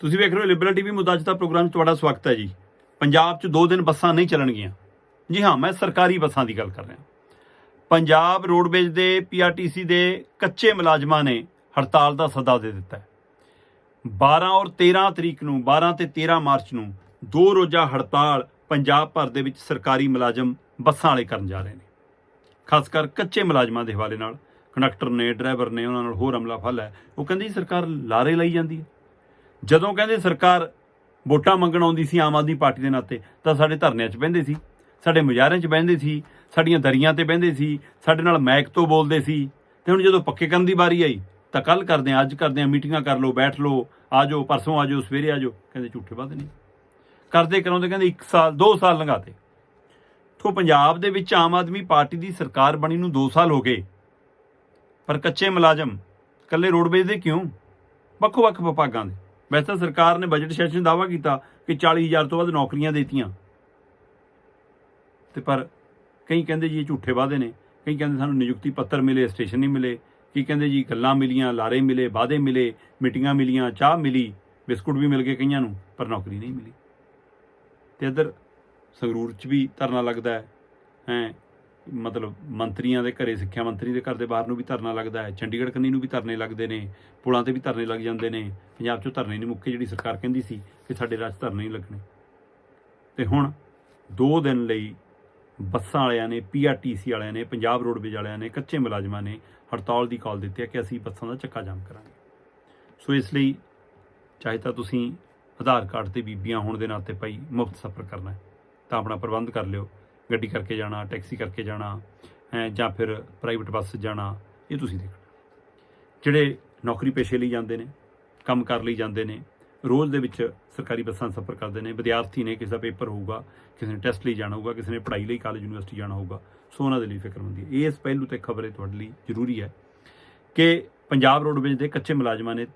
ਤੁਸੀਂ ਵੇਖ ਰਹੇ ਹੋ ਲਿਬਰਲ ਟੀਵੀ ਮੁੱਦਾ ਅੱਜ ਦਾ ਪ੍ਰੋਗਰਾਮ 'ਚ ਤੁਹਾਡਾ ਸਵਾਗਤ ਹੈ ਜੀ। ਪੰਜਾਬ 'ਚ 2 ਦਿਨ ਬੱਸਾਂ ਨਹੀਂ ਚੱਲਣਗੀਆਂ। ਜੀ ਹਾਂ, ਮੈਂ ਸਰਕਾਰੀ ਬੱਸਾਂ ਦੀ ਗੱਲ ਕਰ ਰਿਹਾ। ਪੰਜਾਬ ਰੋਡਵੇਜ਼ ਦੇ ਪੀਆਰਟੀਸੀ ਦੇ ਕੱਚੇ ਮੁਲਾਜ਼ਮਾਂ ਨੇ ਹੜਤਾਲ ਦਾ ਸੱਦਾ ਦੇ ਦਿੱਤਾ ਹੈ। 12 ਔਰ 13 ਤਰੀਕ ਨੂੰ 12 ਤੇ 13 ਮਾਰਚ ਨੂੰ ਦੋ ਰੋਜ਼ਾ ਹੜਤਾਲ ਪੰਜਾਬ ਭਰ ਦੇ ਵਿੱਚ ਸਰਕਾਰੀ ਮੁਲਾਜ਼ਮ ਬੱਸਾਂ ਵਾਲੇ ਕਰਨ ਜਾ ਰਹੇ ਨੇ। ਖਾਸ ਕਰ ਕੱਚੇ ਮੁਲਾਜ਼ਮਾਂ ਦੇ ਹਵਾਲੇ ਨਾਲ। ਕੰਡਕਟਰ ਨੇ, ਡਰਾਈਵਰ ਨੇ, ਉਹਨਾਂ ਨਾਲ ਹੋਰ ਹਮਲਾ ਫਲ ਹੈ। ਉਹ ਕਹਿੰਦੀ ਸਰਕਾਰ ਲਾਰੇ ਲਈ ਜਾਂਦੀ ਹੈ। ਜਦੋਂ ਕਹਿੰਦੇ ਸਰਕਾਰ ਵੋਟਾਂ ਮੰਗਣ ਆਉਂਦੀ ਸੀ ਆਮ ਆਦਮੀ ਪਾਰਟੀ ਦੇ ਨਾਤੇ, ਤਾਂ ਸਾਡੇ ਧਰਨਿਆਂ 'ਚ ਬਹਿੰਦੇ ਸੀ, ਸਾਡੇ ਮੁਜ਼ਾਹਰਿਆਂ 'ਚ ਬਹਿੰਦੇ ਸੀ, ਸਾਡੀਆਂ ਦਰੀਆਂ ਤੇ ਬਹਿੰਦੇ ਸੀ, ਸਾਡੇ ਨਾਲ ਮੈਕ ਤੋਂ ਬੋਲਦੇ ਸੀ। ਤੇ ਹੁਣ ਜਦੋਂ ਪੱਕੇ ਕਰਨ ਦੀ ਵਾਰੀ ਆਈ, ਤਾਂ ਕੱਲ ਕਰਦੇ ਆ ਅੱਜ ਕਰਦੇ ਆ ਮੀਟਿੰਗਾਂ ਕਰ ਲਓ, ਬੈਠ ਲਓ, ਆ ਜਾਓ, ਪਰਸੋਂ ਆ ਜਾਓ, ਸਵੇਰੇ ਆ ਜਾਓ, ਕਹਿੰਦੇ ਝੂਠੇ ਵਾਅਦੇ ਨਹੀਂ। ਕਰਦੇ ਕਰਾਉਂਦੇ ਕਹਿੰਦੇ 1 ਸਾਲ 2 ਸਾਲ ਲੰਘਾਤੇ। ਤੋਂ ਪੰਜਾਬ ਦੇ ਵਿੱਚ ਆਮ ਆਦਮੀ ਪਾਰਟੀ ਦੀ ਸਰਕਾਰ ਬਣੀ ਨੂੰ 2 ਸਾਲ ਹੋ ਗਏ। ਪਰ ਕੱਚੇ ਮੁਲਾਜ਼ਮ ਕੱਲੇ ਰੋਡਵੇਜ਼ ਦੇ ਕਿਉਂ? ਵੱਖੋ ਵੱਖ ਵਿਭਾਗਾਂ ਦੇ। ਵੈਸੇ ਤਾਂ ਸਰਕਾਰ ਨੇ ਬਜਟ ਸੈਸ਼ਨ ਦਾਵਾ ਕੀਤਾ ਕਿ 40000 ਤੋਂ ਵੱਧ ਨੌਕਰੀਆਂ ਦੇਤੀਆਂ। ਤੇ ਪਰ ਕਈ ਕਹਿੰਦੇ ਜੀ ਇਹ ਝੂਠੇ ਵਾਅਦੇ ਨੇ। ਕਈ ਕਹਿੰਦੇ ਸਾਨੂੰ ਨਿਯੁਕਤੀ ਪੱਤਰ ਮਿਲੇ, ਸਟੇਸ਼ਨ ਨਹੀਂ ਮਿਲੇ। ਕੀ ਕਹਿੰਦੇ ਜੀ ਗੱਲਾਂ ਮਿਲੀਆਂ, ਲਾਰੇ ਮਿਲੇ, ਵਾਅਦੇ ਮਿਲੇ, ਮੀਟਿੰਗਾਂ ਮਿਲੀਆਂ, ਚਾਹ ਮਿਲੀ, ਬਿਸਕੁਟ ਵੀ ਮਿਲ ਗਏ ਕਈਆਂ ਨੂੰ, ਪਰ ਨੌਕਰੀ ਨਹੀਂ ਮਿਲੀ। ਤੇ ਇੱਧਰ ਸੰਗਰੂਰ 'ਚ ਵੀ ਧਰਨਾ ਲੱਗਦਾ ਹੈ। ਹੈ ਮਤਲਬ ਮੰਤਰੀਆਂ ਦੇ ਘਰੇ, ਸਿੱਖਿਆ ਮੰਤਰੀ ਦੇ ਘਰ ਦੇ ਬਾਹਰ ਨੂੰ ਵੀ ਧਰਨਾ ਲੱਗਦਾ ਹੈ। ਚੰਡੀਗੜ੍ਹ ਕੰਨੀ ਨੂੰ ਵੀ ਧਰਨੇ ਲੱਗਦੇ ਨੇ, ਪੁਲਾਂ ਤੇ ਵੀ ਧਰਨੇ ਲੱਗ ਜਾਂਦੇ ਨੇ। ਪੰਜਾਬ 'ਚੋਂ ਧਰਨੇ ਨਹੀਂ ਮੁੱਕੇ, ਜਿਹੜੀ ਸਰਕਾਰ ਕਹਿੰਦੀ ਸੀ ਕਿ ਸਾਡੇ ਰਾਜ ਧਰਨੇ ਨਹੀਂ ਲੱਗਣੇ। ਤੇ ਹੁਣ 2 ਦਿਨ ਲਈ ਬੱਸਾਂ ਵਾਲਿਆਂ ਨੇ ਪੀਆਰਟੀਸੀ ਵਾਲਿਆਂ ਨੇ, ਪੰਜਾਬ ਰੋਡਵੇਜ਼ ਵਾਲਿਆਂ ਨੇ, ਕੱਚੇ ਮੁਲਾਜ਼ਮਾਂ ਨੇ ਹੜਤਾਲ ਦੀ ਕਾਲ ਦਿੱਤੀ ਹੈ ਕਿ ਅਸੀਂ ਬੱਸਾਂ ਦਾ ਚੱਕਾ ਜਾਮ ਕਰਾਂਗੇ। ਸੋ ਇਸ ਲਈ ਚਾਹੇ ਤਾਂ ਤੁਸੀਂ ਆਧਾਰ ਕਾਰਡ ਤੇ ਬੀਬੀਆਂ ਹੋਣ ਦੇ ਨਾਤੇ ਭਾਈ ਮੁਫਤ ਸਫ਼ਰ ਕਰਨਾ ਤਾਂ ਆਪਣਾ ਪ੍ਰਬੰਧ ਕਰ ਲਿਓ। ਗੱਡੀ ਕਰਕੇ ਜਾਣਾ, ਟੈਕਸੀ ਕਰਕੇ ਜਾਣਾ ਜਾਂ ਫਿਰ ਪ੍ਰਾਈਵੇਟ ਬੱਸ ਜਾਣਾ, ਇਹ ਤੁਸੀਂ ਦੇਖਣਾ ਜਿਹੜੇ ਨੌਕਰੀ ਪੇਸ਼ੇ ਲਈ ਜਾਂਦੇ ਨੇ, ਕੰਮ ਕਰ ਲਈ ਜਾਂਦੇ ਨੇ, ਰੋਜ਼ ਦੇ ਵਿੱਚ ਸਰਕਾਰੀ ਬੱਸਾਂ ਸਫ਼ਰ ਕਰਦੇ ਨੇ, ਵਿਦਿਆਰਥੀ ਨੇ, ਕਿਸੇ ਦਾ ਪੇਪਰ ਹੋਊਗਾ, ਕਿਸੇ ਨੇ ਟੈਸਟ ਲਈ ਜਾਣਾ ਹੋਊਗਾ, ਕਿਸੇ ਨੇ ਪੜ੍ਹਾਈ ਲਈ ਕਾਲਜ ਯੂਨੀਵਰਸਿਟੀ ਜਾਣਾ ਹੋਊਗਾ, ਸੋ ਉਹਨਾਂ ਦੇ ਲਈ ਫਿਕਰਮੰਦੀ ਹੈ। ਇਸ ਪਹਿਲੂ ਤੇ ਖਬਰ ਹੈ ਤੁਹਾਡੇ ਲਈ ਜ਼ਰੂਰੀ ਹੈ ਕਿ ਪੰਜਾਬ ਰੋਡਵੇਜ਼ ਦੇ ਕੱਚੇ ਮੁਲਾਜ਼ਮਾਂ ਨੇ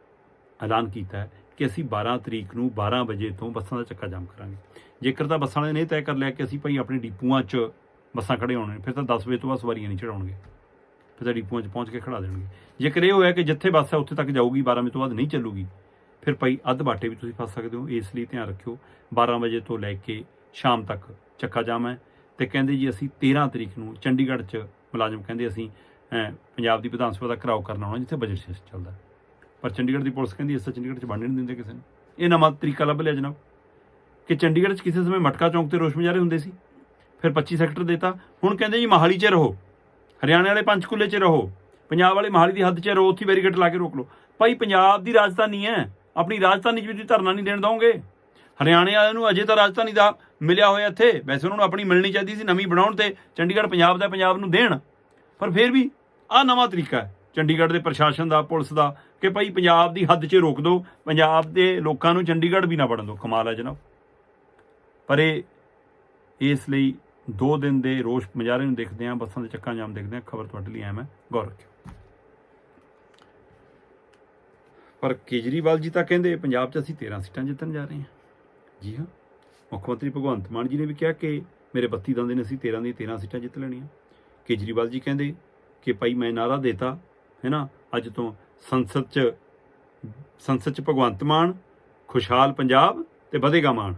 ਐਲਾਨ ਕੀਤਾ ਹੈ ਕਿ ਅਸੀਂ 12 ਤਰੀਕ ਨੂੰ 12 ਵਜੇ ਤੋਂ ਬੱਸਾਂ ਦਾ ਚੱਕਾ ਜਾਮ ਕਰਾਂਗੇ। ਜੇਕਰ ਤਾਂ ਬੱਸਾਂ ਵਾਲਿਆਂ ਨੇ ਤੈਅ ਕਰ ਲਿਆ ਕਿ ਅਸੀਂ ਭਾਈ ਆਪਣੇ ਡਿਪੂਆਂ 'ਚ ਬੱਸਾਂ ਖੜੇ ਹੋਣੇ, ਫਿਰ ਤਾਂ 10 ਵਜੇ ਤੋਂ ਬਾਅਦ ਸਵਾਰੀਆਂ ਨਹੀਂ ਚੜਾਉਣਗੇ ਫਿਰ ਤਾਂ ਡਿਪੂਆਂ 'ਚ ਪਹੁੰਚ ਕੇ ਖੜਾ ਦੇਣਗੇ। ਜੇਕਰ ਇਹ ਹੋਇਆ ਕਿ ਜਿੱਥੇ ਬੱਸ ਹੈ ਉੱਥੇ ਤੱਕ ਜਾਊਗੀ 12 ਵਜੇ ਤੋਂ ਬਾਅਦ ਨਹੀਂ ਚੱਲੂਗੀ, ਫਿਰ ਭਾਈ ਅੱਧ ਬਾਟੇ ਵੀ ਤੁਸੀਂ ਫਸ ਸਕਦੇ ਹੋ। ਇਸ ਲਈ ਧਿਆਨ ਰੱਖਿਓ 12 ਵਜੇ ਤੋਂ ਲੈ ਕੇ ਸ਼ਾਮ ਤੱਕ ਚੱਕਾ ਜਾਮ ਹੈ ਤੇ ਕਹਿੰਦੇ ਜੀ ਅਸੀਂ 13 ਤਰੀਕ ਨੂੰ ਚੰਡੀਗੜ੍ਹ 'ਚ ਮੁਲਾਜ਼ਮ ਕਹਿੰਦੇ ਅਸੀਂ ਪੰਜਾਬ ਦੀ ਵਿਧਾਨ ਸਭਾ ਦਾ ਘਰਾਓ ਕਰਨ ਆਉਣਾ ਜਿੱਥੇ ਬਜਟ ਸੈਸ਼ਨ ਚੱਲਦਾ। ਪਰ ਚੰਡੀਗੜ੍ਹ ਦੀ ਪੁਲਿਸ ਕਹਿੰਦੀ ਇਸ ਤਾਂ ਚੰਡੀਗੜ੍ਹ 'ਚ ਵੜਨ ਨਹੀਂ ਦਿੰਦੇ ਕਿਸੇ ਨੂੰ। ਇਹ ਨਵਾਂ ਤਰੀਕਾ ਲੱਭ ਲਿਆ ਜਨਾਬ। ਕਿ ਚੰਡੀਗੜ੍ਹ 'ਚ ਕਿਸੇ ਸਮੇਂ ਮਟਕਾ ਚੌਂਕ ਤੇ ਰੋਸ਼ ਮੁਜ਼ਾਹਰੇ ਹੁੰਦੇ ਸੀ। ਫਿਰ 25 ਸੈਕਟਰ ਦੇਤਾ। ਹੁਣ ਕਹਿੰਦੇ ਜੀ ਮਹਾਲੀ 'ਚ ਰਹੋ। ਹਰਿਆਣੇ ਵਾਲੇ ਪੰਚਕੂਲੇ 'ਚ ਰਹੋ। ਪੰਜਾਬ ਵਾਲੇ ਮਹਾਲੀ ਦੀ ਹੱਦ 'ਚ ਰਹੋ, ਉੱਥੇ ਬੈਰੀਕੇਡ ਲਾ ਕੇ ਰੋਕ ਲਓ। ਭਾਈ, ਪੰਜਾਬ ਦੀ ਰਾਜਧਾਨੀ ਹੈ। ਆਪਣੀ ਰਾਜਧਾਨੀ 'ਚ ਵੀ ਤੁਸੀਂ ਧਰਨਾ ਨਹੀਂ ਦੇਣ ਦਓਗੇ। ਹਰਿਆਣੇ ਵਾਲਿਆਂ ਨੂੰ ਅਜੇ ਤਾਂ ਰਾਜਧਾਨੀ ਦਾ ਮਿਲਿਆ ਹੋਇਆ ਇੱਥੇ। ਵੈਸੇ ਉਹਨਾਂ ਨੂੰ ਆਪਣੀ ਮਿਲਣੀ ਚਾਹੀਦੀ ਸੀ ਨਵੀਂ ਬਣਾਉਣ ਤੇ। ਚੰਡੀਗੜ੍ਹ ਪੰਜਾਬ ਦਾ ਪੰਜਾਬ ਨੂੰ ਦੇਣ। ਪਰ ਫਿਰ ਵੀ ਆ ਨਵਾਂ ਤਰੀਕਾ ਹੈ। ਚੰਡੀਗੜ੍ਹ ਦੇ ਪ੍ਰਸ਼ਾਸਨ ਦਾ, ਪੁਲਿਸ ਦਾ, ਕਿ ਭਾਈ ਪੰਜਾਬ ਦੀ ਹੱਦ 'ਚ ਰੋਕ ਦਿਓ, ਪੰਜਾਬ ਦੇ ਲੋਕਾਂ ਨੂੰ ਚੰਡੀਗੜ੍ਹ ਵੀ ਨਾ ਵੜਨ ਦਿਓ। ਕਮਾਲ ਹੈ ਜਨਾਬ। ਪਰ ਇਹ, ਇਸ ਲਈ 2 ਦਿਨ ਦੇ ਰੋਸ਼ ਮੁਜ਼ਾਹਰੇ ਨੂੰ ਦੇਖਦੇ ਹਾਂ, ਬੱਸਾਂ ਦੇ ਚੱਕਾਂ ਜਾਮ ਦੇਖਦੇ ਹਾਂ। ਖਬਰ ਤੁਹਾਡੇ ਲਈ ਐਮ ਹੈ। ਗੌਰ ਰੱਖਿਓ। ਪਰ ਕੇਜਰੀਵਾਲ ਜੀ ਤਾਂ ਕਹਿੰਦੇ, ਪੰਜਾਬ 'ਚ ਅਸੀਂ 13 ਸੀਟਾਂ ਜਿੱਤਣ ਜਾ ਰਹੇ ਹਾਂ। ਜੀ ਹਾਂ। ਮੁੱਖ ਮੰਤਰੀ ਭਗਵੰਤ ਮਾਨ ਜੀ ਨੇ ਵੀ ਕਿਹਾ ਕਿ ਮੇਰੇ 32 ਦੰਦੇ ਨੇ ਅਸੀਂ 13 ਦੀ 13 ਸੀਟਾਂ ਜਿੱਤ ਲੈਣੀਆਂ। ਕੇਜਰੀਵਾਲ ਜੀ ਕਹਿੰਦੇ ਕਿ ਭਾਈ ਮੈਂ ਨਾਰਾ ਦੇਤਾ ਹੈ ਨਾ ਅੱਜ ਤੋਂ ਸੰਸਦ 'ਚ ਸੰਸਦ 'ਚ ਭਗਵੰਤ ਮਾਨ, ਖੁਸ਼ਹਾਲ ਪੰਜਾਬ ਤੇ ਵਧੇਗਾ ਮਾਨ।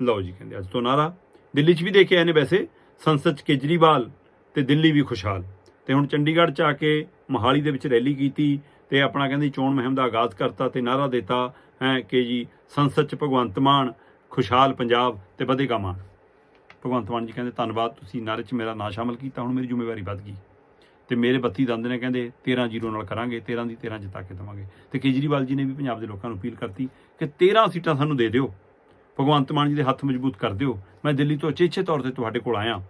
ਲਓ ਜੀ ਕਹਿੰਦੇ, ਅੱਜ ਤੋਂ ਨਾਰਾ ਦਿੱਲੀ 'ਚ ਵੀ ਦੇਖੇ ਆਏ ਨੇ ਵੈਸੇ, ਸੰਸਦ 'ਚ ਕੇਜਰੀਵਾਲ ਤੇ ਦਿੱਲੀ ਵੀ ਖੁਸ਼ਹਾਲ। ਤੇ ਹੁਣ ਚੰਡੀਗੜ੍ਹ 'ਚ ਆ ਕੇ ਮੋਹਾਲੀ ਦੇ ਵਿੱਚ ਰੈਲੀ ਕੀਤੀ ਤੇ ਆਪਣਾ ਕਹਿੰਦੀ ਚੋਣ ਮੁਹਿੰਮ ਦਾ ਆਗਾਜ਼ ਕਰਤਾ ਤੇ ਨਾਰਾ ਦਿੱਤਾ, ਹੈ, ਕਿ ਜੀ ਸੰਸਦ 'ਚ ਭਗਵੰਤ ਮਾਨ, ਖੁਸ਼ਹਾਲ ਪੰਜਾਬ ਤੇ ਵਧੇਗਾ ਮਾਨ। ਭਗਵੰਤ ਮਾਨ ਜੀ ਕਹਿੰਦੇ, ਧੰਨਵਾਦ, ਤੁਸੀਂ ਨਾਰੇ 'ਚ ਮੇਰਾ ਨਾਂ ਸ਼ਾਮਲ ਕੀਤਾ, ਹੁਣ ਮੇਰੀ ਜ਼ਿੰਮੇਵਾਰੀ ਵੱਧ ਗਈ। ਤੇ ਮੇਰੇ 32 ਦੰਦ ਨੇ ਕਹਿੰਦੇ 13 ਜ਼ੀਰੋ ਨਾਲ ਕਰਾਂਗੇ 13 ਦੀ 13 ਜਿਤਾ ਕੇ ਦੇਵਾਂਗੇ। ਤੇ ਕੇਜਰੀਵਾਲ ਜੀ ਨੇ ਵੀ ਪੰਜਾਬ ਦੇ ਲੋਕਾਂ ਨੂੰ ਅਪੀਲ ਕਰਤੀ ਕਿ 13 ਸੀਟਾਂ ਸਾਨੂੰ ਦੇ ਦਿਓ। ਭਗਵੰਤ ਮਾਨ ਜੀ ਦੇ ਹੱਥ ਮਜ਼ਬੂਤ ਕਰ ਦਿਓ। ਮੈਂ ਦਿੱਲੀ ਤੋਂ ਅਚੇਛੇ ਤੌਰ ਤੇ ਤੁਹਾਡੇ ਕੋਲ ਆਇਆ।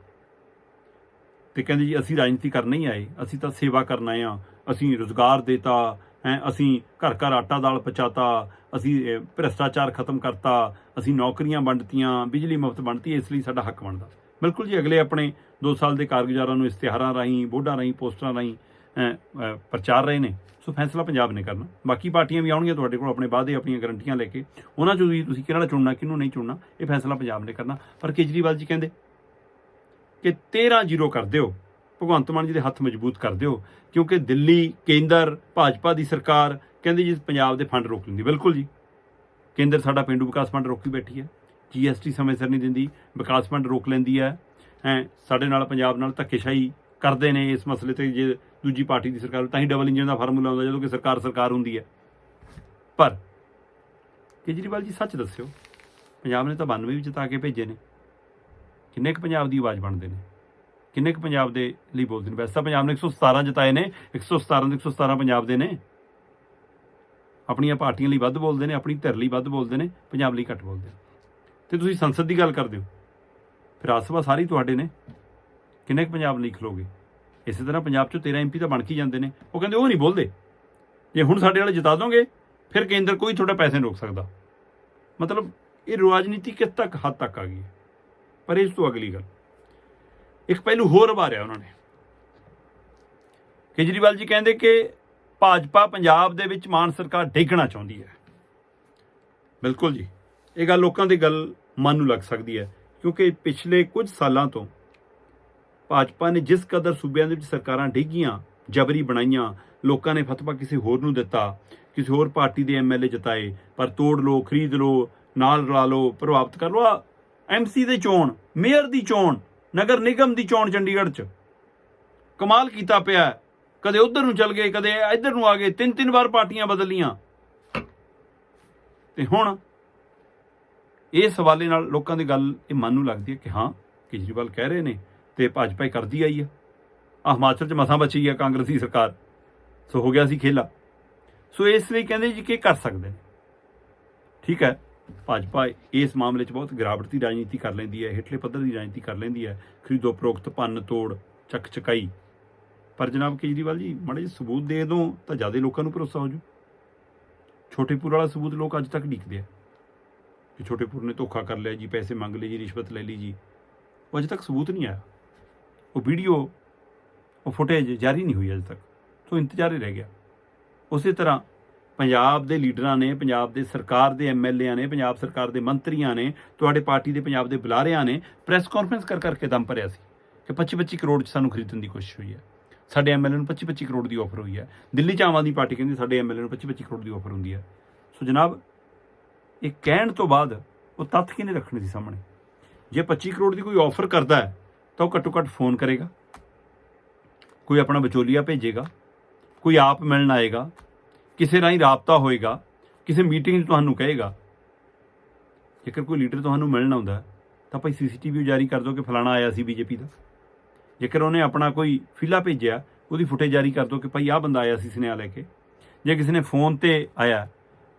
ਤੇ ਕਹਿੰਦੇ ਜੀ, ਅਸੀਂ ਰਾਜਨੀਤੀ ਕਰਨ ਨਹੀਂ ਆਏ, ਅਸੀਂ ਤਾਂ ਸੇਵਾ ਕਰਨ ਆਏ ਆ ਅਸੀਂ ਰੋਜ਼ਗਾਰ ਦੇਤਾ, ਹੈ, ਅਸੀਂ ਘਰ ਘਰ ਆਟਾ ਦਾਲ ਪਹੁੰਚਾਤਾ, ਅਸੀਂ ਭ੍ਰਿਸ਼ਟਾਚਾਰ ਖਤਮ ਕਰਤਾ, ਅਸੀਂ ਨੌਕਰੀਆਂ ਵੰਡਤੀਆਂ, ਬਿਜਲੀ ਮੁਫਤ ਵੰਡਤੀ, ਇਸ ਲਈ ਸਾਡਾ ਹੱਕ ਬਣਦਾ ਬਿਲਕੁਲ ਜੀ, ਅਗਲੇ ਆਪਣੇ 2 ਸਾਲ ਦੇ ਕਾਰਗੁਜ਼ਾਰਾਂ ਨੂੰ ਇਸ਼ਤਿਹਾਰਾਂ ਰਾਹੀਂ ਬੋਰਡਾਂ ਰਾਹੀਂ, ਪੋਸਟਰਾਂ ਰਾਹੀਂ ਪ੍ਰਚਾਰ ਰਹੇ ਨੇ। ਸੋ ਫੈਸਲਾ ਪੰਜਾਬ ਨੇ ਕਰਨਾ। ਬਾਕੀ ਪਾਰਟੀਆਂ ਵੀ ਆਉਣਗੀਆਂ ਤੁਹਾਡੇ ਕੋਲ, ਆਪਣੇ ਵਾਅਦੇ ਆਪਣੀਆਂ ਗਰੰਟੀਆਂ ਲੈ ਕੇ। ਉਹਨਾਂ ਚੋਂ ਵੀ ਤੁਸੀਂ ਕਿਹੜਾ ਚੁਣਨਾ, ਕਿਹਨੂੰ ਨਹੀਂ ਚੁਣਨਾ, ਇਹ ਫੈਸਲਾ ਪੰਜਾਬ ਨੇ ਕਰਨਾ। ਪਰ ਕੇਜਰੀਵਾਲ ਜੀ ਕਹਿੰਦੇ ਕਿ 13 ਜ਼ੀਰੋ ਕਰ ਦਿਓ। ਭਗਵੰਤ ਮਾਨ ਜੀ ਦੇ ਹੱਥ ਮਜ਼ਬੂਤ ਕਰ ਦਿਓ, ਕਿਉਂਕਿ ਦਿੱਲੀ, ਕੇਂਦਰ, ਭਾਜਪਾ ਦੀ ਸਰਕਾਰ ਕਹਿੰਦੀ ਜੀ, ਪੰਜਾਬ ਦੇ ਫੰਡ ਰੋਕ ਲੈਂਦੀ ਬਿਲਕੁਲ ਜੀ। ਕੇਂਦਰ ਸਾਡਾ ਪਿੰਡੂ ਵਿਕਾਸ ਫੰਡ ਰੋਕੀ ਬੈਠੀ ਹੈ। ਜੀਐਸਟੀ ਸਮੇਂ ਸਿਰ ਨਹੀਂ ਦਿੰਦੀ, ਵਿਕਾਸ ਫੰਡ ਰੋਕ ਲੈਂਦੀ ਹੈ। ਹੈ, ਸਾਡੇ ਨਾਲ ਪੰਜਾਬ ਨਾਲ ਧੱਕੇਸ਼ਾਹੀ ਕਰਦੇ ਨੇ ਇਸ ਮਸਲੇ ਤੇ, ਜੇ ਦੂਜੀ ਪਾਰਟੀ ਦੀ ਸਰਕਾਰ, ਤਾਂ ਹੀ ਡਬਲ ਇੰਜਨ ਦਾ ਫਾਰਮੂਲਾ ਹੁੰਦਾ ਜਦੋਂ ਕਿ ਸਰਕਾਰ ਸਰਕਾਰ ਹੁੰਦੀ ਹੈ। ਪਰ ਕੇਜਰੀਵਾਲ ਜੀ, ਸੱਚ ਦੱਸਿਓ, ਪੰਜਾਬ ਨੇ ਤਾਂ 92 ਵੀ ਜਿਤਾ ਕੇ ਭੇਜੇ ਨੇ। ਕਿੰਨੇ ਕੁ ਪੰਜਾਬ ਦੀ ਆਵਾਜ਼ ਬਣਦੇ ਨੇ? ਕਿੰਨੇ ਕੁ ਪੰਜਾਬ ਦੇ ਲਈ ਬੋਲਦੇ ਨੇ? ਵੈਸੇ ਤਾਂ ਪੰਜਾਬ ਨੇ 117 ਜਿਤਾਏ ਨੇ 117 ਦੇ 117 ਪੰਜਾਬ ਦੇ ਨੇ। ਆਪਣੀਆਂ ਪਾਰਟੀਆਂ ਲਈ ਵੱਧ ਬੋਲਦੇ ਨੇ, ਆਪਣੀ ਧਿਰ ਲਈ ਵੱਧ ਬੋਲਦੇ ਨੇ, ਪੰਜਾਬ ਲਈ ਘੱਟ ਬੋਲਦੇ ਨੇ। ਤੇ ਤੁਸੀਂ ਸੰਸਦ ਦੀ ਗੱਲ ਕਰਦੇ ਹੋ। ਫਿਰ ਰਾਜ ਸਭਾ ਸਾਰੀ ਤੁਹਾਡੇ ਨੇ। ਕਿੰਨੇ ਕੁ ਪੰਜਾਬ ਲਈ ਖਲੋਗੇ ਇਸੇ ਤਰ੍ਹਾਂ ਪੰਜਾਬ ਚੋਂ 13 ਐਮਪੀ ਤਾਂ ਬਣ ਕੇ ਜਾਂਦੇ ਨੇ। ਉਹ ਕਹਿੰਦੇ, ਉਹ ਨਹੀਂ ਬੋਲਦੇ। ਜੇ ਹੁਣ ਸਾਡੇ ਵਾਲੇ ਜਿਤਾ ਦੋਗੇ, ਫਿਰ ਕੇਂਦਰ ਕੋਈ ਤੁਹਾਡਾ ਪੈਸੇ ਨਹੀਂ ਰੋਕ ਸਕਦਾ। ਮਤਲਬ, ਇਹ ਰਾਜਨੀਤੀ ਕਿਸ ਤੱਕ ਹੱਦ ਤੱਕ ਆ ਗਈ ਹੈ? ਪਰ ਇਸ ਤੋਂ ਅਗਲੀ ਗੱਲ। ਇੱਕ ਪਹਿਲੂ ਹੋਰ ਉਭਾਰਿਆ ਉਹਨਾਂ ਨੇ। ਕੇਜਰੀਵਾਲ ਜੀ ਕਹਿੰਦੇ ਕਿ ਭਾਜਪਾ ਪੰਜਾਬ ਦੇ ਵਿੱਚ ਮਾਨ ਸਰਕਾਰ ਡੇਗਣਾ ਚਾਹੁੰਦੀ ਹੈ। ਬਿਲਕੁਲ ਜੀ। ਇਹ ਗੱਲ ਲੋਕਾਂ ਦੀ ਗੱਲ ਮਨ ਨੂੰ ਲੱਗ ਸਕਦੀ ਹੈ, ਕਿਉਂਕਿ ਪਿਛਲੇ ਕੁਝ ਸਾਲਾਂ ਤੋਂ ਭਾਜਪਾ ਨੇ ਜਿਸ ਕਦਰ ਸੂਬਿਆਂ ਦੇ ਵਿੱਚ ਸਰਕਾਰਾਂ ਡਿੱਗੀਆਂ, ਜਬਰੀ ਬਣਾਈਆਂ, ਲੋਕਾਂ ਨੇ ਫਤਵਾ ਕਿਸੇ ਹੋਰ ਨੂੰ ਦਿੱਤਾ, ਕਿਸੇ ਹੋਰ ਪਾਰਟੀ ਦੇ ਐਮਐਲਏ ਜਿਤਾਏ, ਪਰ ਤੋੜ ਲਓ, ਖਰੀਦ ਲਓ, ਨਾਲ ਰਲਾ ਲਓ, ਪ੍ਰਭਾਵਿਤ ਕਰ ਲਓ, ਆ ਐਮਸੀ ਦੇ ਚੋਣ, ਮੇਅਰ ਦੀ ਚੋਣ, ਨਗਰ ਨਿਗਮ ਦੀ ਚੋਣ ਚੰਡੀਗੜ੍ਹ 'ਚ। ਕਮਾਲ ਕੀਤਾ ਪਿਆ ਕਦੇ ਉਧਰ ਨੂੰ ਚਲ ਗਏ, ਕਦੇ ਇੱਧਰ ਨੂੰ ਆ ਗਏ ਤਿੰਨ ਤਿੰਨ ਵਾਰ ਪਾਰਟੀਆਂ ਬਦਲੀਆਂ। ਤੇ ਹੁਣ ਇਸ ਹਵਾਲੇ ਨਾਲ ਲੋਕਾਂ ਦੀ ਗੱਲ ਇਹ ਮਨ ਨੂੰ ਲੱਗਦੀ ਹੈ ਕਿ ਹਾਂ, ਕੇਜਰੀਵਾਲ ਕਹਿ ਰਹੇ ਨੇ ਤੇ ਭਾਜਪਾ ਹੀ ਕਰਦੀ ਆਈ ਹੈ। ਆ ਹਿਮਾਚਲ 'ਚ ਮਸਾਂ ਬਚੀ ਆ ਕਾਂਗਰਸੀ ਸਰਕਾਰ। ਸੋ ਹੋ ਗਿਆ ਸੀ ਖੇਲਾ। ਸੋ ਇਸ ਲਈ ਕਹਿੰਦੇ ਜੀ ਕਿ ਕਰ ਸਕਦੇ ਨੇ। ਠੀਕ ਹੈ, ਭਾਜਪਾ ਇਸ ਮਾਮਲੇ 'ਚ ਬਹੁਤ ਗਿਰਾਵਟ ਦੀ ਰਾਜਨੀਤੀ ਕਰ ਲੈਂਦੀ ਹੈ, ਹੇਠਲੇ ਪੱਧਰ ਦੀ ਰਾਜਨੀਤੀ ਕਰ ਲੈਂਦੀ ਹੈ। ਖਰੀਦੋ ਪ੍ਰੋਕਤ ਭੰਨ ਤੋੜ, ਚੱਕ ਚਕਾਈ। ਪਰ ਜਨਾਬ ਕੇਜਰੀਵਾਲ ਜੀ, ਮਾੜੇ ਜਿਹੇ ਸਬੂਤ ਦੇ ਦੋ ਤਾਂ ਜ਼ਿਆਦਾ ਲੋਕਾਂ ਨੂੰ ਭਰੋਸਾ ਹੋ ਜੂ। ਛੋਟੇਪੁਰ ਵਾਲਾ ਸਬੂਤ ਲੋਕ ਅੱਜ ਤੱਕ ਡੀਕਦੇ ਆ। ਕਿ ਛੋਟੇਪੁਰ ਨੇ ਧੋਖਾ ਕਰ ਲਿਆ ਜੀ, ਪੈਸੇ ਮੰਗ ਲਏ ਜੀ, ਰਿਸ਼ਵਤ ਲੈ ਲਈ ਜੀ। ਉਹ ਅਜੇ ਤੱਕ ਸਬੂਤ ਨਹੀਂ ਆਇਆ। ਉਹ ਵੀਡੀਓ, ਉਹ ਫੁਟੇਜ ਜਾਰੀ ਨਹੀਂ ਹੋਈ ਅਜੇ ਤੱਕ। ਤੋਂ ਇੰਤਜ਼ਾਰ ਹੀ ਰਹਿ ਗਿਆ। ਉਸੇ ਤਰ੍ਹਾਂ ਪੰਜਾਬ ਦੇ ਲੀਡਰਾਂ ਨੇ, ਪੰਜਾਬ ਦੇ ਸਰਕਾਰ ਦੇ ਐਮਐਲਏਆਂ ਨੇ, ਪੰਜਾਬ ਸਰਕਾਰ ਦੇ ਮੰਤਰੀਆਂ ਨੇ, ਤੁਹਾਡੇ ਪਾਰਟੀ ਦੇ ਪੰਜਾਬ ਦੇ ਬੁਲਾਰਿਆਂ ਨੇ ਪ੍ਰੈਸ ਕਾਨਫਰੰਸ ਕਰ ਕਰਕੇ ਦਮ ਭਰਿਆ ਸੀ ਕਿ 25-25 ਕਰੋੜ ਚ ਸਾਨੂੰ ਖਰੀਦਣ ਦੀ ਕੋਸ਼ਿਸ਼ ਹੋਈ ਹੈ। ਸਾਡੇ ਐਮਐਲਏ ਨੂੰ 25-25 ਕਰੋੜ ਦੀ ਆਫਰ ਹੋਈ ਹੈ। ਦਿੱਲੀ ਚ ਆਮ ਆਦਮੀ ਪਾਰਟੀ ਕਹਿੰਦੀ ਸਾਡੇ ਐਮਐਲਏ ਨੂੰ 25-25 ਕਰੋੜ ਦੀ ਆਫਰ ਹੁੰਦੀ ਹੈ। ਸੋ ਜਨਾਬ ਇਹ ਕਹਿਣ ਤੋਂ ਬਾਅਦ ਉਹ ਤੱਥ ਕਿਹਨੇ ਰੱਖਣੇ ਸੀ ਸਾਹਮਣੇ? ਜੇ 25 ਕਰੋੜ ਦੀ ਕੋਈ ਆਫਰ ਕਰਦਾ ਹੈ, ਤਾਂ ਉਹ ਘੱਟੋ ਘੱਟ ਫੋਨ ਕਰੇਗਾ। ਕੋਈ ਆਪਣਾ ਵਿਚੋਲੀਆ ਭੇਜੇਗਾ। ਕੋਈ ਆਪ ਮਿਲਣ ਆਏਗਾ। ਕਿਸੇ ਰਾਹੀਂ ਰਾਬਤਾ ਹੋਏਗਾ। ਕਿਸੇ ਮੀਟਿੰਗ 'ਚ ਤੁਹਾਨੂੰ ਕਹੇਗਾ। ਜੇਕਰ ਕੋਈ ਲੀਡਰ ਤੁਹਾਨੂੰ ਮਿਲਣ ਆਉਂਦਾ ਤਾਂ ਭਾਈ ਸੀਸੀਟੀਵੀ ਜਾਰੀ ਕਰ ਦਿਓ ਕਿ ਫਲਾਣਾ ਆਇਆ ਸੀ ਬੀਜੇਪੀ ਦਾ। ਜੇਕਰ ਉਹਨੇ ਆਪਣਾ ਕੋਈ ਫਿਲਾ ਭੇਜਿਆ, ਉਹਦੀ ਫੁਟੇਜ ਜਾਰੀ ਕਰ ਦਿਓ ਕਿ ਭਾਈ ਆਹ ਬੰਦਾ ਆਇਆ ਸੀ ਸੁਨੇਹਾ ਲੈ ਕੇ। ਜੇ ਕਿਸੇ ਨੇ ਫੋਨ ਤੇ ਆਇਆ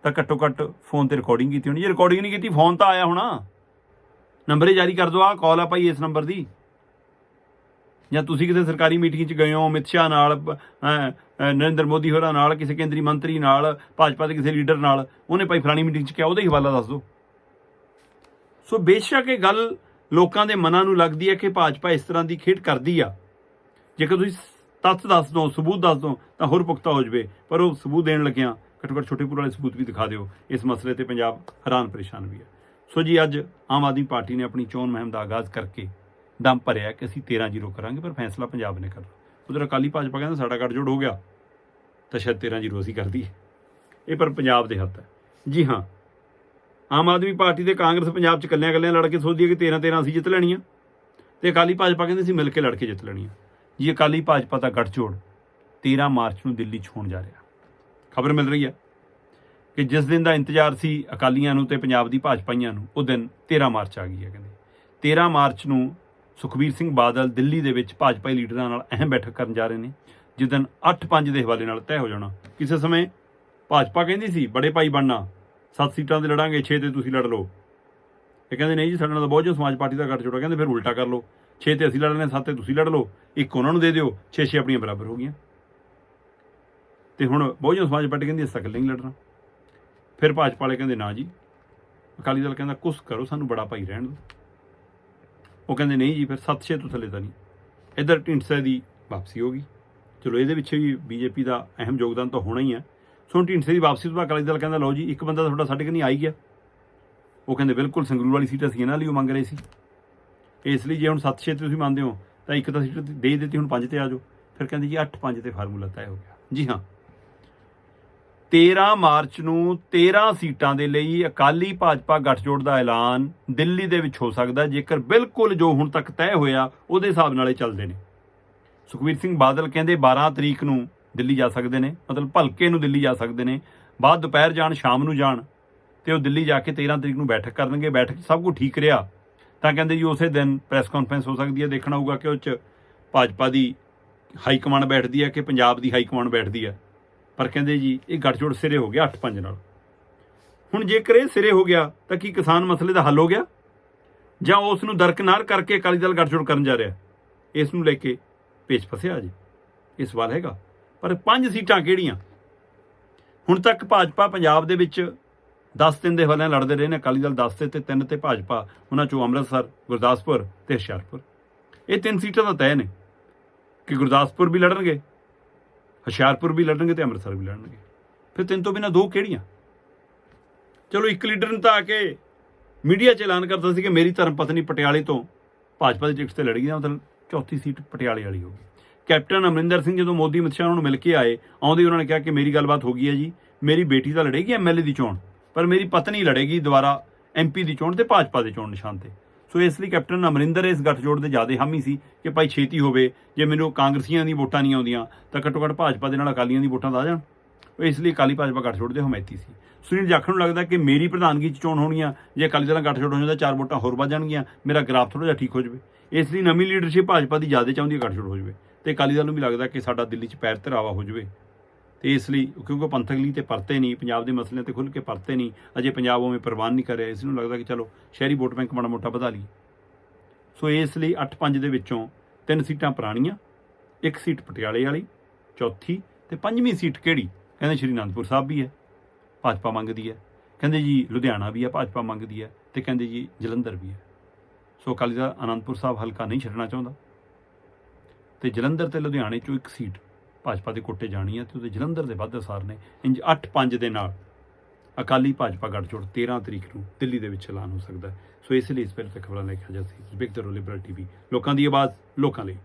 ਤਾਂ ਘੱਟੋ ਘੱਟ ਫੋਨ ਤੇ ਰਿਕਾਰਡਿੰਗ ਕੀਤੀ ਹੋਣੀ। ਜੇ ਰਿਕਾਰਡਿੰਗ ਨਹੀਂ ਕੀਤੀ, ਫੋਨ ਤਾਂ ਆਇਆ ਹੋਣਾ। ਨੰਬਰ ਹੀ ਜਾਰੀ ਕਰ ਦਿਓ। ਆਹ ਕਾਲ ਆ ਭਾਈ ਇਸ ਨੰਬਰ ਦੀ। ਜਾਂ ਤੁਸੀਂ ਕਿਸੇ ਸਰਕਾਰੀ ਮੀਟਿੰਗ 'ਚ ਗਏ ਹੋ, ਅਮਿਤ ਸ਼ਾਹ ਨਾਲ ਨਰਿੰਦਰ ਮੋਦੀ ਹੋਰਾਂ ਨਾਲ, ਕਿਸੇ ਕੇਂਦਰੀ ਮੰਤਰੀ ਨਾਲ, ਭਾਜਪਾ ਦੇ ਕਿਸੇ ਲੀਡਰ ਨਾਲ, ਉਹਨੇ ਭਾਈ ਫਲਾਣੀ ਮੀਟਿੰਗ 'ਚ ਕਿਹਾ, ਉਹਦਾ ਹੀ ਹਵਾਲਾ ਦੱਸ ਦਿਓ। ਸੋ ਬੇਸ਼ੱਕ ਇਹ ਗੱਲ ਲੋਕਾਂ ਦੇ ਮਨਾਂ ਨੂੰ ਲੱਗਦੀ ਹੈ ਕਿ ਭਾਜਪਾ ਇਸ ਤਰ੍ਹਾਂ ਦੀ ਖੇਡ ਕਰਦੀ ਆ। ਜੇਕਰ ਤੁਸੀਂ ਤੱਥ ਦੱਸ ਦੋ ਸਬੂਤ ਦੱਸ ਦੋ ਤਾਂ ਹੋਰ ਪੁਖਤਾ ਹੋ ਜਵੇ। ਪਰ ਉਹ ਸਬੂਤ ਦੇਣ ਲੱਗਿਆ ਘੱਟੋ ਘੱਟ ਛੋਟੇਪੁਰ ਵਾਲੇ ਸਬੂਤ ਵੀ ਦਿਖਾ ਦਿਓ। ਇਸ ਮਸਲੇ ਤੇ ਪੰਜਾਬ ਹੈਰਾਨ ਪਰੇਸ਼ਾਨ ਵੀ ਹੈ। ਸੋ ਜੀ, ਅੱਜ ਆਮ ਆਦਮੀ ਪਾਰਟੀ ਨੇ ਆਪਣੀ ਚੋਣ ਮੁਹਿੰਮ ਦਾ ਆਗਾਜ਼ ਕਰਕੇ ਦਮ ਭਰਿਆ ਕਿ ਅਸੀਂ 13-0 ਕਰਾਂਗੇ, ਪਰ ਫੈਸਲਾ ਪੰਜਾਬ ਨੇ ਕਰਨਾ। ਉਧਰ ਅਕਾਲੀ ਭਾਜਪਾ ਕਹਿੰਦਾ, ਸਾਡਾ ਗੱਠਜੋੜ ਹੋ ਗਿਆ, ਤਾਂ ਸ਼ਾਇਦ 13-0 ਅਸੀਂ ਕਰਦੀ ਇਹ ਪਰ ਪੰਜਾਬ ਦੇ ਹੱਥ ਹੈ। ਜੀ ਹਾਂ, ਆਮ ਆਦਮੀ ਪਾਰਟੀ ਤੇ ਕਾਂਗਰਸ ਪੰਜਾਬ 'ਚ ਕੱਲਿਆਂ ਕੱਲਿਆਂ ਲੜ ਕੇ ਸੋਚਦੀ ਹੈ ਕਿ 13-13 ਅਸੀਂ ਜਿੱਤ ਲੈਣੀਆਂ। ਤੇ ਅਕਾਲੀ ਭਾਜਪਾ ਕਹਿੰਦੇ ਸੀ ਮਿਲ ਕੇ ਲੜ ਕੇ ਜਿੱਤ ਲੈਣੀਆਂ। ਜੀ, ਅਕਾਲੀ ਭਾਜਪਾ ਦਾ ਗੱਠਜੋੜ 13 ਮਾਰਚ ਨੂੰ ਦਿੱਲੀ 'ਚ ਹੋਣ ਜਾ ਰਿਹਾ। ਖਬਰ ਮਿਲ ਰਹੀ ਹੈ ਕਿ ਜਿਸ ਦਿਨ ਦਾ ਇੰਤਜ਼ਾਰ ਸੀ ਅਕਾਲੀਆਂ ਨੂੰ ਤੇ ਪੰਜਾਬ ਦੀ ਭਾਜਪਾਈਆਂ ਨੂੰ, ਉਹ ਦਿਨ 13 ਮਾਰਚ ਆ ਗਈ ਹੈ ਕਹਿੰਦੇ। 13 ਮਾਰਚ ਨੂੰ ਸੁਖਬੀਰ ਸਿੰਘ ਬਾਦਲ ਦਿੱਲੀ ਦੇ ਵਿੱਚ ਭਾਜਪਾਈ ਲੀਡਰਾਂ ਨਾਲ ਅਹਿਮ ਬੈਠਕ ਕਰਨ ਜਾ ਰਹੇ ਨੇ, ਜਿਸ ਦਿਨ 8-5 ਦੇ ਹਵਾਲੇ ਨਾਲ ਤੈਅ ਹੋ ਜਾਣਾ। ਕਿਸੇ ਸਮੇਂ ਭਾਜਪਾ ਕਹਿੰਦੀ ਸੀ, ਬੜੇ ਭਾਈ ਬਣਨਾ 7 ਸੀਟਾਂ ਤੇ ਲੜਾਂਗੇ 6 ਤੇ ਤੁਸੀਂ ਲੜ ਲਓ। ਇਹ ਕਹਿੰਦੇ, ਨਹੀਂ ਜੀ, ਸਾਡੇ ਨਾਲ ਤਾਂ ਬਹੁਜਨ ਸਮਾਜ ਪਾਰਟੀ ਦਾ ਗੱਠ ਜੋੜਾ ਕਹਿੰਦੇ, ਫਿਰ ਉਲਟਾ ਕਰ ਲਓ 6 ਤੇ ਅਸੀਂ ਲੜ ਲੜਨੇ 7 ਤੇ ਤੁਸੀਂ ਲੜ ਲਓ, ਇੱਕ ਉਹਨਾਂ ਨੂੰ ਦੇ ਦਿਓ 6-6 ਆਪਣੀਆਂ ਬਰਾਬਰ ਹੋ ਗਈਆਂ। ਤੇ ਹੁਣ ਬਹੁਜਨ ਸਮਾਜ ਪਾਰਟੀ ਕਹਿੰਦੀ ਅਸੀਂ ਤੱਕ ਨਹੀਂ ਲੜਨਾ। ਫਿਰ ਭਾਜਪਾ ਵਾਲੇ ਕਹਿੰਦੇ, ਨਾ ਜੀ, ਅਕਾਲੀ ਦਲ ਕਹਿੰਦਾ, ਕੁਛ ਕਰੋ, ਸਾਨੂੰ ਬੜਾ ਭਾਈ ਰਹਿਣ ਦਿਓ। ਉਹ ਕਹਿੰਦੇ, ਨਹੀਂ ਜੀ, ਫਿਰ 7-6 ਤੋਂ ਥੱਲੇ ਤਾਂ ਨਹੀਂ। ਇਧਰ ਢਿੰਡਸੇ ਦੀ ਵਾਪਸੀ ਹੋ ਗਈ। ਚਲੋ, ਇਹਦੇ ਵਿੱਚ ਵੀ ਬੀਜੇਪੀ ਦਾ ਅਹਿਮ ਯੋਗਦਾਨ ਤਾਂ ਹੋਣਾ ਹੀ ਹੈ। ਸੋ ਹੁਣ ਢਿੰਡਸੇ ਦੀ ਵਾਪਸੀ ਤੋਂ ਬਾਅਦ ਅਕਾਲੀ ਦਲ ਕਹਿੰਦਾ, ਲਓ ਜੀ, ਇੱਕ ਬੰਦਾ ਤੁਹਾਡਾ ਸਾਡੇ ਕੋਲ ਆਈ ਗਿਆ। ਉਹ ਕਹਿੰਦੇ, ਬਿਲਕੁਲ ਸੰਗਰੂਰ ਵਾਲੀ ਸੀਟ ਅਸੀਂ ਇਹਨਾਂ ਲਈ ਓ ਮੰਗ ਰਹੇ ਸੀ। ਇਸ ਲਈ ਜੇ ਹੁਣ 7-6 ਤੇ ਤੁਸੀਂ ਮੰਨਦੇ ਹੋ, ਤਾਂ ਇੱਕ ਤਾਂ ਸੀਟ ਦੇ ਦਿੱਤੀ, ਹੁਣ 5 ਤੇ ਆ ਜਾਓ। ਫਿਰ ਕਹਿੰਦੇ ਜੀ 8-5 ਤੇ ਫਾਰਮੂਲਾ ਤੈਅ ਹੋ ਗਿਆ। ਜੀ ਹਾਂ। 13 ਮਾਰਚ ਨੂੰ 13 ਸੀਟਾਂ ਦੇ ਲਈ ਅਕਾਲੀ ਭਾਜਪਾ ਗੱਠਜੋੜ ਦਾ ਐਲਾਨ ਦਿੱਲੀ ਦੇ ਵਿੱਚ ਹੋ ਸਕਦਾ ਜੇਕਰ ਬਿਲਕੁਲ ਜੋ ਹੁਣ ਤੱਕ ਤੈਅ ਹੋਇਆ, ਉਹਦੇ ਹਿਸਾਬ ਨਾਲ ਇਹ ਚੱਲਦੇ ਨੇ। ਸੁਖਵੀਰ ਸਿੰਘ ਬਾਦਲ ਕਹਿੰਦੇ 12 ਤਰੀਕ ਨੂੰ ਦਿੱਲੀ ਜਾ ਸਕਦੇ ਨੇ, ਮਤਲਬ ਭਲਕੇ ਨੂੰ ਦਿੱਲੀ ਜਾ ਸਕਦੇ ਨੇ। ਬਾਅਦ ਦੁਪਹਿਰ ਜਾਣ, ਸ਼ਾਮ ਨੂੰ ਜਾਣ ਤੇ ਉਹ ਦਿੱਲੀ ਜਾ ਕੇ 13 ਤਰੀਕ ਨੂੰ ਬੈਠਕ ਕਰਨਗੇ। ਬੈਠਕ ਸਭ ਕੁਝ ਠੀਕ ਰਿਹਾ। ਤਾਂ ਕਹਿੰਦੇ ਜੀ ਉਸੇ ਦਿਨ ਪ੍ਰੈਸ ਕਾਨਫਰੰਸ ਹੋ ਸਕਦੀ ਹੈ, ਦੇਖਣਾ ਹੋਊਗਾ ਕਿ ਉਹ 'ਚ ਭਾਜਪਾ ਦੀ ਹਾਈ ਕਮਾਂਡ ਬੈਠਦੀ ਹੈ ਕਿ ਪੰਜਾਬ ਦੀ ਹਾਈ ਕਮਾਂਡ ਬੈਠਦੀ ਹੈ। ਪਰ ਕਹਿੰਦੇ ਜੀ, ਇਹ ਗੱਠਜੋੜ ਸਿਰੇ ਹੋ ਗਿਆ 8-5 ਨਾਲ। ਹੁਣ ਜੇਕਰ ਇਹ ਸਿਰੇ ਹੋ ਗਿਆ, ਤਾਂ ਕੀ ਕਿਸਾਨ ਮਸਲੇ ਦਾ ਹੱਲ ਹੋ ਗਿਆ? ਜਾਂ ਉਸ ਨੂੰ ਦਰਕਨਾਰ ਕਰਕੇ ਅਕਾਲੀ ਦਲ ਗੱਠਜੋੜ ਕਰਨ ਜਾ ਰਿਹਾ ਇਸ ਨੂੰ ਲੈ ਕੇ ਪੇਚ ਫਸਿਆ ਜੀ। ਇਹ ਸਵਾਲ ਹੈਗਾ। ਪਰ ਪੰਜ ਸੀਟਾਂ ਕਿਹੜੀਆਂ? ਹੁਣ ਤੱਕ ਭਾਜਪਾ ਪੰਜਾਬ ਦੇ ਵਿੱਚ 10 ਦਿਨ ਦੇ ਹਵਾਲਿਆਂ ਲੜਦੇ ਰਹੇ ਨੇ। ਅਕਾਲੀ ਦਲ 10 ਤੇ ਤੇ ਤਿੰਨ ਤੇ ਭਾਜਪਾ, ਉਹਨਾਂ ਚੋਂ ਅੰਮ੍ਰਿਤਸਰ, ਗੁਰਦਾਸਪੁਰ ਤੇ ਹੁਸ਼ਿਆਰਪੁਰ। ਇਹ ਤਿੰਨ ਸੀਟਾਂ ਦਾ ਤੈਅ ਨੇ ਕਿ ਗੁਰਦਾਸਪੁਰ ਵੀ ਲੜਨਗੇ ਹੁਸ਼ਿਆਰਪੁਰ ਵੀ ਲੜਨਗੇ ਤੇ ਅੰਮ੍ਰਿਤਸਰ ਵੀ ਲੜਨਗੇ। ਫਿਰ ਤਿੰਨ ਤੋਂ ਬਿਨਾਂ ਦੋ ਕਿਹੜੀਆਂ? ਚਲੋ ਇੱਕ ਲੀਡਰ ਨੇ ਤਾਂ ਆ ਕੇ ਮੀਡੀਆ 'ਚ ਐਲਾਨ ਕਰਦਾ ਸੀ ਕਿ ਮੇਰੀ ਧਰਮ ਪਤਨੀ ਪਟਿਆਲੇ ਤੋਂ ਭਾਜਪਾ ਦੀ ਟਿਕਟ ਤੇ ਲੜੇਗੀ ਤਾਂ ਮਤਲਬ ਚੌਥੀ ਸੀਟ ਪਟਿਆਲੇ ਵਾਲੀ ਹੋਗੀ ਕੈਪਟਨ ਅਮਰਿੰਦਰ ਸਿੰਘ ਜਦੋਂ ਮੋਦੀ ਅਮਿਤ ਸ਼ਾਹ ਉਹਨਾਂ ਨੂੰ ਮਿਲ ਕੇ ਆਏ, ਆਉਂਦੇ ਉਹਨਾਂ ਨੇ ਕਿਹਾ ਕਿ ਮੇਰੀ ਗੱਲਬਾਤ ਹੋ ਗਈ ਹੈ ਜੀ, ਮੇਰੀ ਬੇਟੀ ਤਾਂ ਲੜੇਗੀ ਐਮਐਲਏ ਦੀ ਚੋਣ, ਪਰ ਮੇਰੀ ਪਤਨੀ ਲੜੇਗੀ ਦੁਬਾਰਾ ਐਮਪੀ ਦੀ ਚੋਣ ਤੇ ਭਾਜਪਾ ਦੇ ਚੋਣ ਨਿਸ਼ਾਨ ਤੇ। ਸੋ ਇਸ ਲਈ ਕੈਪਟਨ ਅਮਰਿੰਦਰ ਇਸ ਗੱਠਜੋੜ ਦੇ ਜ਼ਿਆਦਾ ਹਾਮੀ ਸੀ ਕਿ ਭਾਈ ਛੇਤੀ ਹੋਵੇ, ਜੇ ਮੈਨੂੰ ਕਾਂਗਰਸੀਆਂ ਦੀ ਵੋਟਾਂ ਨਹੀਂ ਆਉਂਦੀਆਂ, ਤਾਂ ਘੱਟੋ ਘੱਟ ਭਾਜਪਾ ਦੇ ਨਾਲ ਅਕਾਲੀਆਂ ਦੀ ਵੋਟਾਂ ਤਾਂ ਆ ਜਾਣ ਇਸ ਲਈ ਅਕਾਲੀ ਭਾਜਪਾ ਗੱਠਜੋੜ ਦੇ ਹਮਾਇਤੀ ਸੀ। ਸੁਨੀਲ ਜਾਖੜ ਨੂੰ ਲੱਗਦਾ ਕਿ ਮੇਰੀ ਪ੍ਰਧਾਨਗੀ 'ਚ ਚੋਣ ਹੋਣੀ ਜੇ ਅਕਾਲੀ ਦਲ ਨਾਲ ਗੱਠਜੋੜ ਹੋ ਜਾਂਦਾ, ਚਾਰ ਵੋਟਾਂ ਹੋਰ ਵੱਧ ਜਾਣਗੀਆਂ, ਮੇਰਾ ਗ੍ਰਾਫ ਥੋੜਾ ਜਿਹਾ ਠੀਕ ਹੋ ਜਾਵੇ। ਇਸ ਲਈ ਨਵੀਂ ਲੀਡਰਸ਼ਿਪ ਭਾਜਪਾ ਦੀ ਜ਼ਿਆਦਾ ਚਾਹੁੰਦੀ ਹੈ ਗੱਠਜੋੜ ਹੋ ਜਾਵੇ। ਤੇ ਅਕਾਲੀ ਦਲ ਨੂੰ ਵੀ ਲੱਗਦਾ ਕਿ ਸਾਡਾ ਦਿੱਲੀ 'ਚ ਪੈਰ ਧਰਾਵਾ ਹੋ ਜਾਵੇ। ਤੇ ਇਸ ਲਈ, ਕਿਉਂਕਿ ਉਹ ਪੰਥਕ ਲਈ ਤੇ ਪਰਤੇ ਨਹੀਂ, ਪੰਜਾਬ ਦੇ ਮਸਲਿਆਂ ਤੇ ਖੁੱਲ੍ਹ ਕੇ ਪਰਤੇ ਨਹੀਂ, ਅਜੇ ਪੰਜਾਬ ਉਵੇਂ ਪ੍ਰਵਾਨ ਨਹੀਂ ਕਰ ਰਿਹਾ, ਇਸ ਨੂੰ ਲੱਗਦਾ ਕਿ ਚਲੋ ਸ਼ਹਿਰੀ ਵੋਟ ਬੈਂਕ ਮਾੜਾ ਮੋਟਾ ਵਧਾ ਲਈ ਸੋ ਇਸ ਲਈ 8-5 ਦੇ ਵਿੱਚੋਂ ਤਿੰਨ ਸੀਟਾਂ ਪੁਰਾਣੀਆਂ, ਇੱਕ ਸੀਟ ਪਟਿਆਲੇ ਵਾਲੀ, ਚੌਥੀ ਤੇ ਪੰਜਵੀਂ ਸੀਟ ਕਿਹੜੀ? ਕਹਿੰਦੇ ਸ਼੍ਰੀ ਅਨੰਦਪੁਰ ਸਾਹਿਬ ਵੀ ਹੈ, ਭਾਜਪਾ ਮੰਗਦੀ ਹੈ। ਕਹਿੰਦੇ ਜੀ ਲੁਧਿਆਣਾ ਵੀ ਹੈ, ਭਾਜਪਾ ਮੰਗਦੀ ਹੈ ਤੇ ਕਹਿੰਦੇ ਜੀ ਜਲੰਧਰ ਵੀ ਹੈ। ਸੋ ਅਕਾਲੀ ਦਲ ਅਨੰਦਪੁਰ ਸਾਹਿਬ ਹਲਕਾ ਨਹੀਂ ਛੱਡਣਾ ਚਾਹੁੰਦਾ। ਤੇ ਜਲੰਧਰ ਤੇ ਲੁਧਿਆਣੇ ਚੋਂ ਇੱਕ ਸੀਟ। ਭਾਜਪਾ ਦੇ ਕੋਟੇ ਜਾਣੀ ਹੈ ਤੇ ਉਹਦੇ ਜਲੰਧਰ ਦੇ ਵੱਧ ਅਸਾਰ ਨੇ, ਇੰਜ 8-5 ਦੇ ਨਾਲ ਅਕਾਲੀ ਭਾਜਪਾ ਗੱਠਜੋੜ 13 ਤਰੀਕ ਨੂੰ ਦਿੱਲੀ ਦੇ ਵਿੱਚ ਐਲਾਨ ਹੋ ਸਕਦਾ ਸੋ ਇਸ ਲਈ ਇਸ ਵੇਲੇ ਤੇ ਖਬਰਾਂ ਲੈ ਕੇ ਹਾਜ਼ਰ ਸੀ। ਬਿਗ ਦਰ ਲਿਬਰਲ ਟੀਵੀ ਲੋਕਾਂ ਦੀ ਆਵਾਜ਼, ਲੋਕਾਂ ਲਈ।